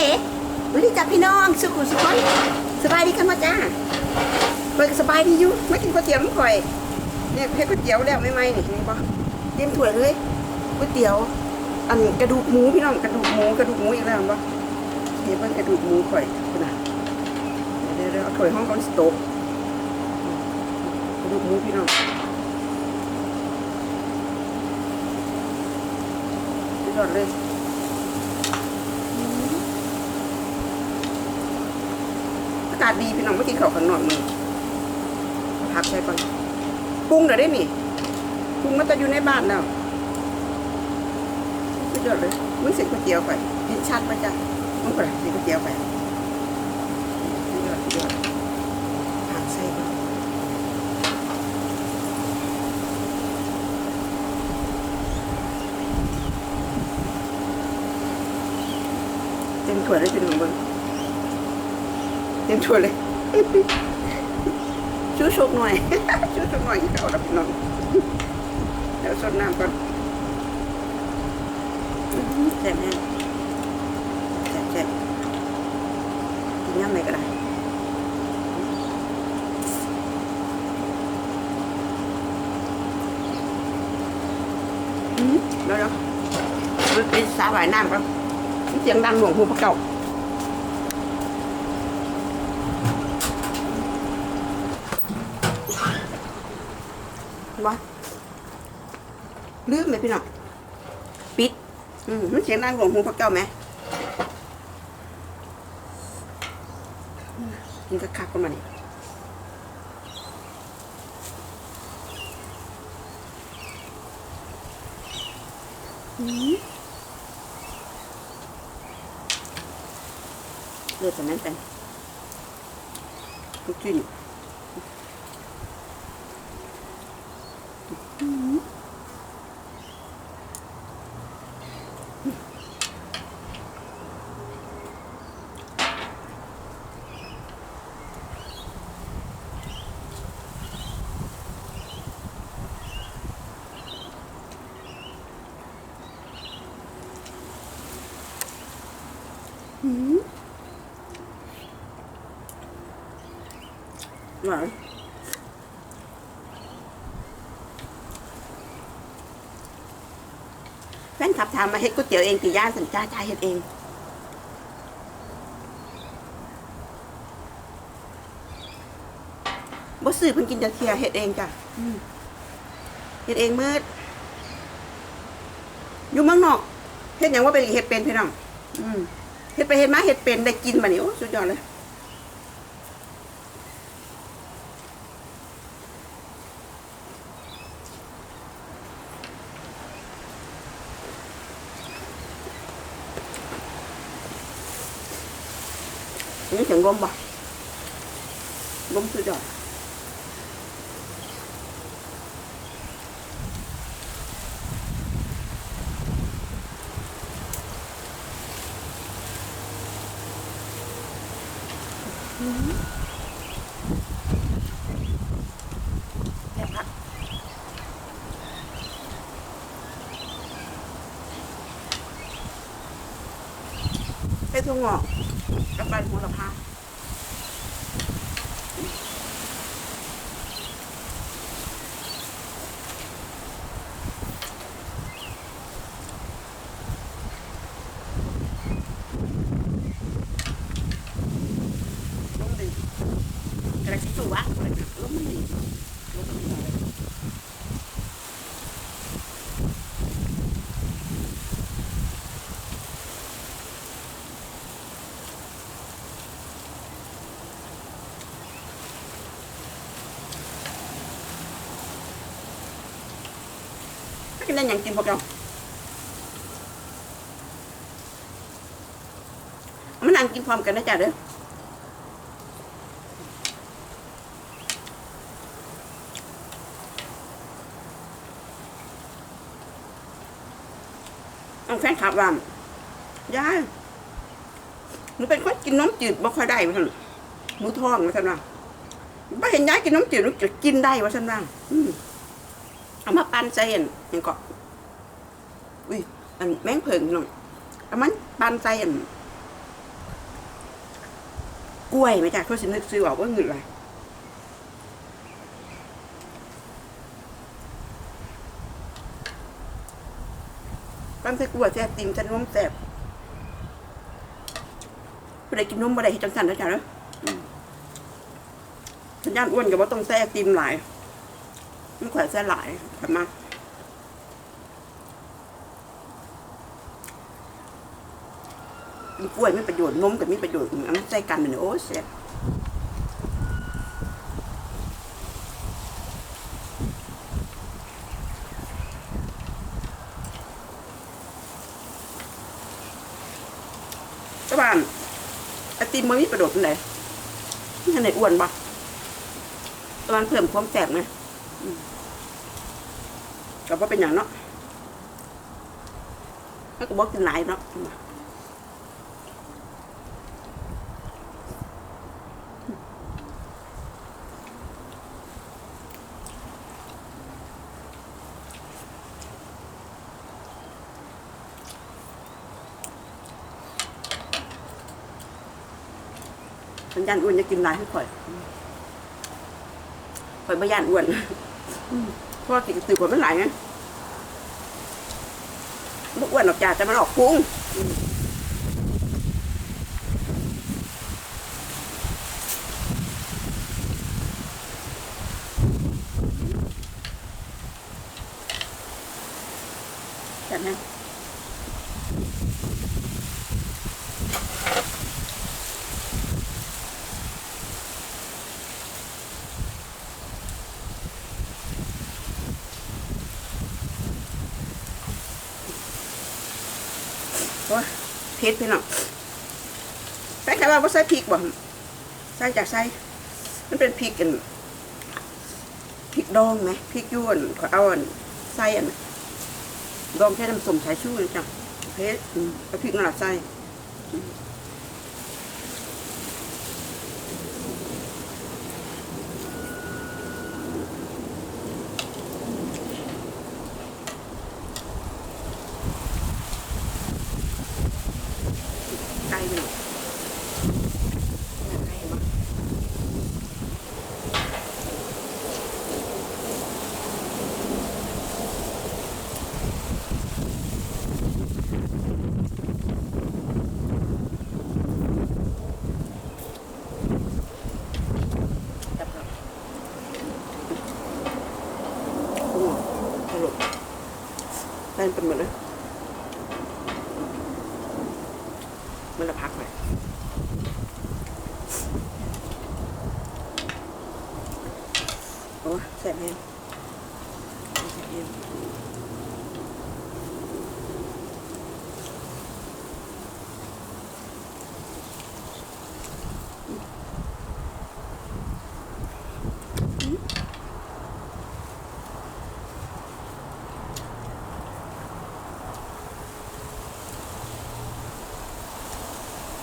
เอ๋วัสดีจ้าพี่น้องสุขุสุขนสบายดีกันมาจ้าคอยก็สบายดีอยู่ไม่กินก๋วยเตี๋ยวน้ำข่อยเนี่ยเฮ็ดก๋วยเตี๋ยวแล้วไม่ไหมนี่นี่ปะเตรียมถ้วยเลยก๋วยเตี๋ยว อันกระดูกหมูพี่น้องกระดูกหมูกระดูกหมูอีกแล้วปะเห็นเพิ่นกระดูกหมูข่อยคุณน่ะเดี๋ยวเดี๋ยวเอาถ้วยห้องก่อนสต๊ะกระดูกหมูพี่น้องสุดยอดเลยาดีพี่น้องไม่กินข้าวข้างนอกมือพักใช่ก่อนปรุงเดี๋ยวได้นี่ปรุงมันจะอยู่ในบ้านแล้วสุดยอดเลยมึงเสร็จก๋วยเตี๋ยวไปเห็นชัดไปจ้ะมึงไปเสร็จก๋วยเตี๋ยวไปสุดยอดสุดยอดผักใส่ก่อนเต็มถ้วยเลยพี่น้องเบิ้งเต็มถ้วยเลยชูชกหน่หน่อยเอาละพี่งบน แซ่บแซ่บกินย่ำไหนก็ได้อืมแล้วเดี๋ยวไปสาหวายน้ำก่อนเสียงดังหน่วงหูพระเก่า บ่ลืมไหมพี่น้องปิด อืมมันเสียงดังของหูพระเจ้าไหมอืมกินกระคักกันมานี่อืมเลือดแต่นั้นแต่ทุกชิ้น อืมหวานแฟนขับถามมาเฮ็ดก๋วยเตี๋ยวเองตีย่าสัญจ้าจ่ายเฮ็ดเองบ่ซื้อเพิ่นกินจะเทียเฮ็ดเองจ้ะอืมเฮ็ดเองมืดอยู่เมืองนอกเฮ็ดหยังว่าเป็นเฮ็ดเป็นพี่น้องอืมเฮ็ดไปเฮ็ดมาเฮ็ดเป็นได้กินบัดนี้โอ้สุดยอดเลย นี่ถึงลมบ่ลมสุดยอดแค่พั กับใบโหระพาลมดีกระไรสิสู้วะลมมันดีลมมันดี ถ้า กินได้ยังกินพวกเรามันนั่งกินพร้อมกันนะจ๊ะเด้อเอาแฟนคลับว่ายายหนูเป็นคนกินน้ำจืดบ่ค่อยได้ว่าซั่นหนูท้องว่าซั่นว่าบ่เห็นยายกินน้ำจืดหนูจะกินได้ว่าซั่นว่าอืม เอามาปั่นใส่อันหยังก็อุ้ยอันแมงเผิงน้องเอามันปั่นใส่อันกล้วยไหมจ้ะเขาสินึกซื้อออกว่าเงินอะไรปั้นใส่กล้วยแซ่บติ่มใส่นมแซ่บบ่ได้กินนมบ่ได้เฮ็ดจังซั่นนะจ๊ะเด้ออืมสัญญาณอ้วนก็บ่ต้องแซ่ติ่มหลาย มันขวายแซ่หลายแบบมากินกล้วยมีประโยชน์นมก็มีประโยชน์เอามันใส่กันเนี่ยโอ้ยแซ่บตะบานไอติมมันมีประโยชน์เป็นไงนี่ขนอ้วนปะตะบานเพิ่มความแซ่บไงอืม ก็ว่าเป็นอย่างเนาะแล้วก็บอกกินหลายเนาะสัญญาณอ้วนจะกินหลายให้ข่อยข่อยไม่ย่านอ้วน เพราะว่ากินตืบกว่ามันหลายไงบุอ้วนออกจากแต่มันออกพุง โอ้เผ็ดพี่น้องใส่ใครว่าว่าใส่พริกบ่ใส่จากใส่มันเป็นพริกกันพริกดองไหมพริกยวนขอเอาอันใส่อันดองแค่น้ำส้มสายชูนะจ๊ะเผ็ดเอาพริกนั่นแหละใส่อืมไก่ไปหน่อยไก่มา จับครับโอ้ตลก เล่นหมดเลยมันละพักเลยโอ้แสบแห้งแสบแห้ง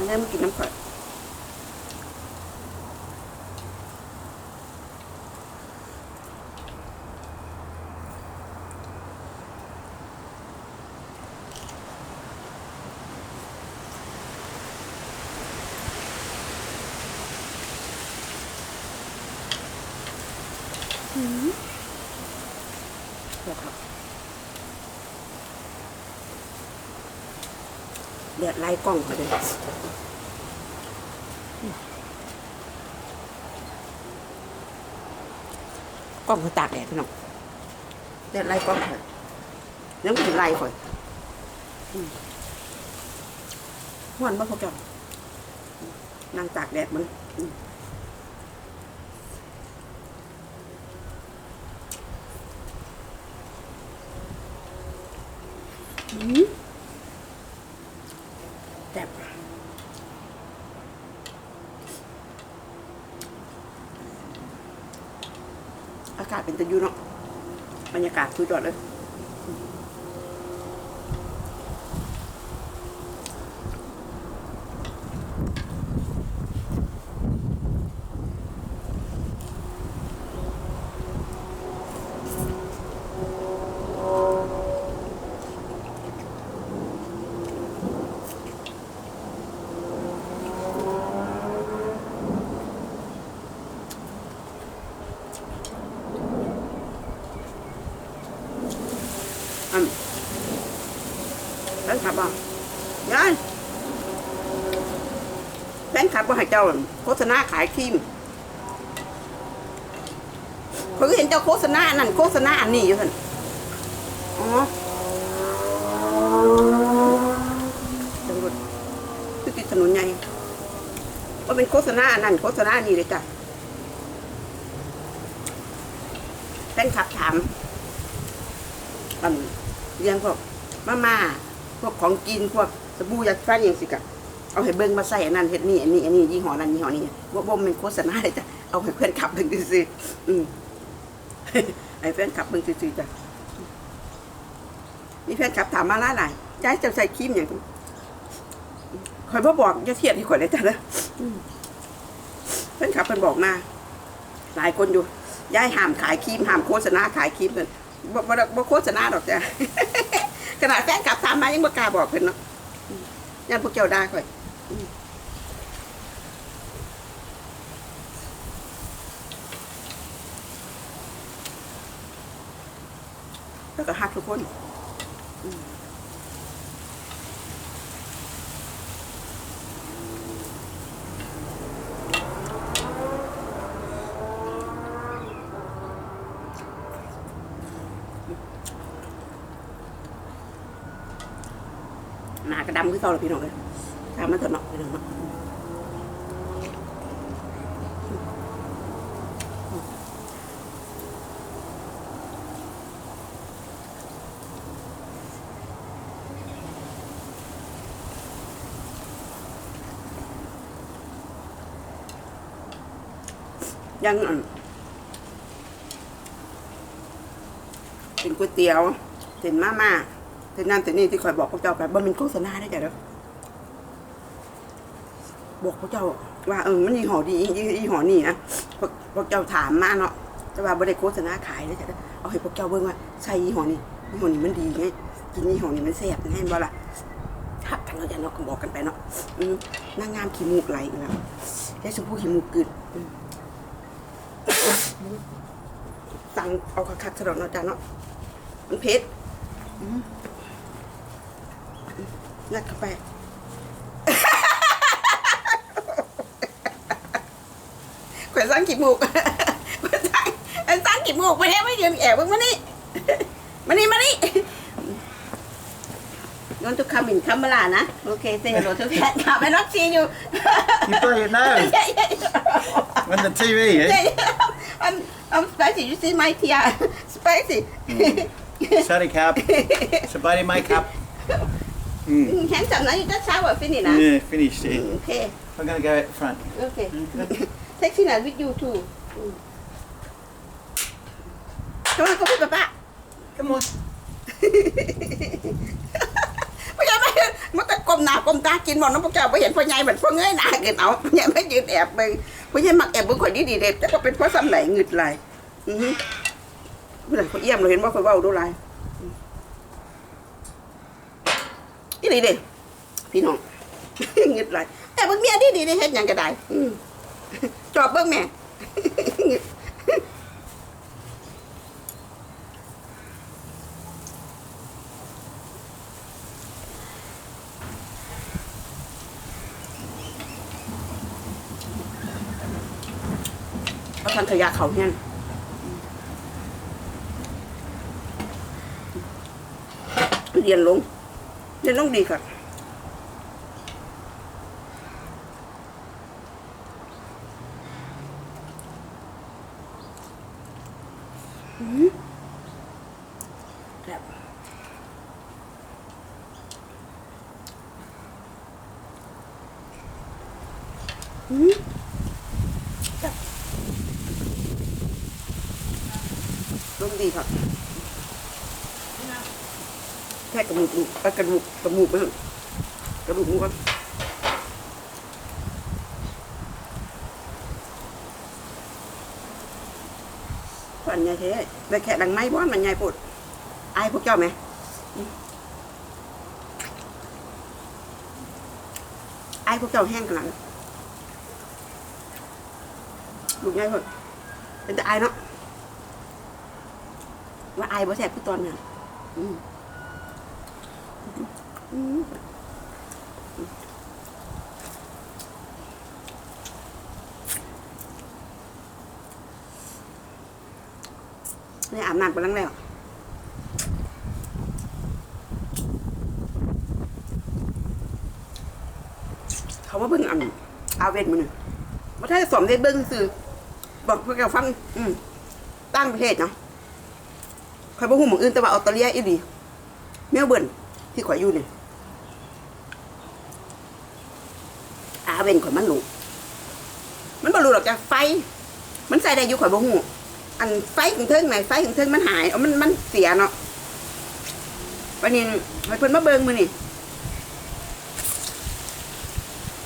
อันนี้มันกินน้ำข่อยอืมเดี๋ยวครับเดือดไล่กล้องเขาเลย ล้องเขาตากแดดพี่น้องแดดไล่กล้องข่อยแล้วมันถึงไล่ข่อยอืมม่วนบ่พวกเจ้านั่งตากแดดมันอืมอืมแซ่บ อากาศเป็นตะยูเนาะบรรยากาศสุดยอดเลย อ อืมแฟนคลับบอกยายแฟนคลับบอกให้เจ้าโฆษณาขายครีมเพิ่งเห็นเจ้าโฆษณาอันนั่นโฆษณาอันนี้อยู่ท่านอ๋อตำรวจคือติดถนนใหญ่ว่าเป็นโฆษณาอันนั่นโฆษณาอันนี้เลยจ้ะแฟนคลับถาม อันเลี้ยงพวกมาม่าพวกของกินพวกสบู่ยัดฟันอย่างสิกะเอาให้เบิ้งมาใส่อันนั้นเฮ็ดนี่อันนี้อันนี้ยี่ห้อนั้นยี่ห้อนี้ว่าบ่แมันโฆษณาเลยจ้ะเอาให้เพื่อนขับเบิ่งซื่ออืมให้เพื่อนขับเบิ่งซื่อจ้ะมีเพื่อนขับถามมาลายหลายายจะใส่ครีมอย่างคอยบ่อบอกจะเทียบที่ข่อยเลยจ้ะนะเพื่อนขับเพิ่นบอกมาหลายคนอยู่ยายห้ามขายครีมห้ามโฆษณาขายครีมเพิ่น บ่บ่บ่โฆษณาดอกจ้ะ ขนาดแฟนกลับตามมายังบ่กล้าบอกเพิ่นเนาะยันพวกเจ้าด่าข่อยแล้วก็หักทุกคน อืม หน้ากรอเก่าแล้วพี่น้องเลยตามาเถอะเนาะพี่น้องเนาะยังเป็นก๋วยเตี๋ยวเป็นมาม่า เป็นนั่นเป็นนี่ที่คอยบอกพวกเจ้าไปบ่เป็นโฆษณาได้จ้ะเด้อบอกพวกเจ้าว่าเออมันยี่ห้อดียี่ยี่ห้อนี่นะพวกพวกเจ้าถามมาเนาะแต่ว่าบ่ได้โฆษณาขายเลยจ้ะเด้อเอาให้พวกเจ้าเบิ่งว่าใช่ยี่ห้อนี้ยี่ห้อนี้มันดีไงกินยี่ห้อนี้มันแซ่บไงบ่ล่ะทักกันเราจ้ะเนาะก็บอกกันไปเนาะอืมนางงามขี้มูกไหลอีกแล้วได้ชมพู่ขี้มูกกึดสั่งเอาคักๆสะดอกเนาะจ้ะเนาะมันเผ็ด งัดเข้าไปขวัญสร้างขีมูกขวัญสร้างขวัญสร้างขีมูกมาเนี่ยไม่ยืนแอบมึงมานี่มานี่มานี่ยอนทุกคำหมิ่นคำเวลานะ โอเคเซฮัลโหลทุกท่านค่ะไม่รักซีอยู่ You got it now. ใช่ใช่ On the TV, ใช่ eh? I'm I'm spicy you see my tear spicy Sorry, Cap. Somebody my cap. Mm. แข็งจับนะอยู่จะเช้าอะฟินี่นะ Yeah, finished it. โอเค I'm gonna go out front. โอเค Take Tina with you too เข้ามาก็พี่ป้าป้า Come on. ไม่ใช่ไม่มันก็ก้มหน้าก้มตากินหมดน้องพวกเจ้าไม่เห็นพ่อใหญ่เหมือนพ่อเงยหน้าเกินเอาพ่อใหญ่ไม่ยืนแอบเบิ่งพ่อใหญ่มักแอบเบิ่งคนดีดีๆเด็ดแต่ก็เป็นเพราะซ้ำไหนเงึดไหลายอือฮึเมื่อไหร่เขาเยี่ยมเราเห็นว่าเขาเว้าดูไร อีนี่เด้พี่น้องเงึดไหลยแต่เบิ่งเมียดีดีได้เฮ็ดหยังก็ได้จอบเบิ่งแม่เงึดเอาทันขยะเขาเนี่ยเรียนลง เรียนลงดีค่อืมแบบอืมร่มดีครับ ค่กระดูกกระดูกกระดูกไปเถอะกระดูกหมูครับฝันใหญ่เท่ได้แค่ดังไม้บ้านมันใหญ่ปวดไอายพวกเจ้าไหมอืมอายพวกเจ้าแห้งขนาดนั้นลูกใหญ่พวดเป็นแต่อายเนาะว่าไอายบ่แซ่บคือตอนนั้นอืม อืมนี่อาบน้ำไปแล้วแล้วเขาว่าเบิ่งอันอาเวนมือหนึ่งว่าถ้าสมได้เบิ่งสื่อบอกเพื่อนกับฟัง อืมตั้งประเทศเนาะใครบ่ฮู้หมองอื่นแต่ว่าออสเตรเลียอีหลีเมลเบิร์นที่ข่อยอยู่นี่อาเวนข่อยมันรู้มันบ่รู้หรอกจ้ะไฟ มันใส่ได้อยู่ข่อยบ่ฮู้อันไฟของเทิงไหนไฟของเทิงมันหายเอามันมันเสียเนาะวันนี้ให้เพิ่นมาเบิ่งมื้อนี่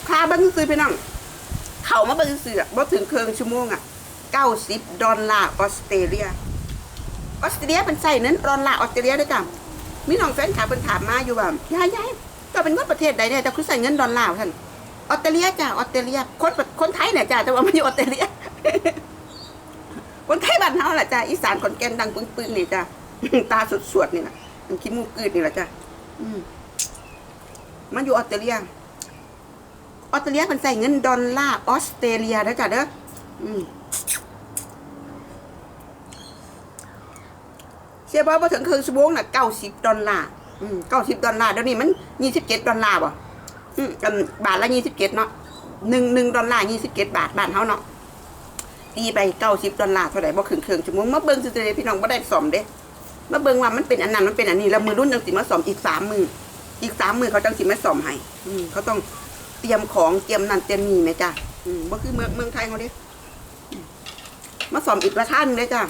ค่าเบิ้งซื้อพี่น้องเขามาเบิ้งซื้ออะบ่ถึงเครึ่งชั่วโมงอะเก้าสิบดอลลาร์ออสเตรเลียออสเตรเลียเป็นใส่เน้นดอลลาร์ออสเตรเลียด้วยจ้ะมีน้องแฟนถามเพิ่นถามมาอยู่ว่ายายยายก็เป็นเงินประเทศใดเนี่ยแต่คุณใส่เงินดอลลาร์ท่าน ออสเตรเลียจ้ะออสเตรเลียคนคนไทยเนี่ยจ้ะแต่ว่ามันอยู่ออสเตรเลีย คนไทยบ้านเฮาแหละจ้ะอีสานขอนแก่นดังปึ้งๆนี่จ้ะตาสวดๆนี่แหละมันขี้มูกกืดนี่แหละจ้ะอืมันอยู่ออสเตรเลียออสเตรเลียมันใส่เงินดอลลาร์ออสเตรเลียนะจ๊ะเด้ออืมเสียบอกว่าถึงครึ่งชั่วโมงน่ะเก้าสิบดอลลาร์อืมเก้าสิบดอลลาร์เดี๋ยวนี้มันยี่สิบเจ็ดดอลลาร์บ่ อืมกันบาทละยี่สิบเจ็ดเนาะหนึ่งหนึ่งดอลลาร์ยี่สิบเจ็ดบาทบานเฮาเนาะตีไปเก้าสิบดอลลาร์เท่าไหร่บ่ครึ่งครึ่งชั่วโมงมาเบิ่งซื่อๆพี่น้องบ่ได้สอมเด้มาเบิ่งว่ามันเป็นอันนั้นมันเป็นอันนี้แล้วมือรุ่นจังสิมาสอมอีกสามมืออีกสามมือเขาจังสิมาสอมให้อืมเขาต้องเตรียมของเตรียมนั่นเตรียมนี่ไหมจ้ะอืมบ่คือเมืองเมืองไทยเขาเด้มาสอมอีกประท่านเลยจ้ะ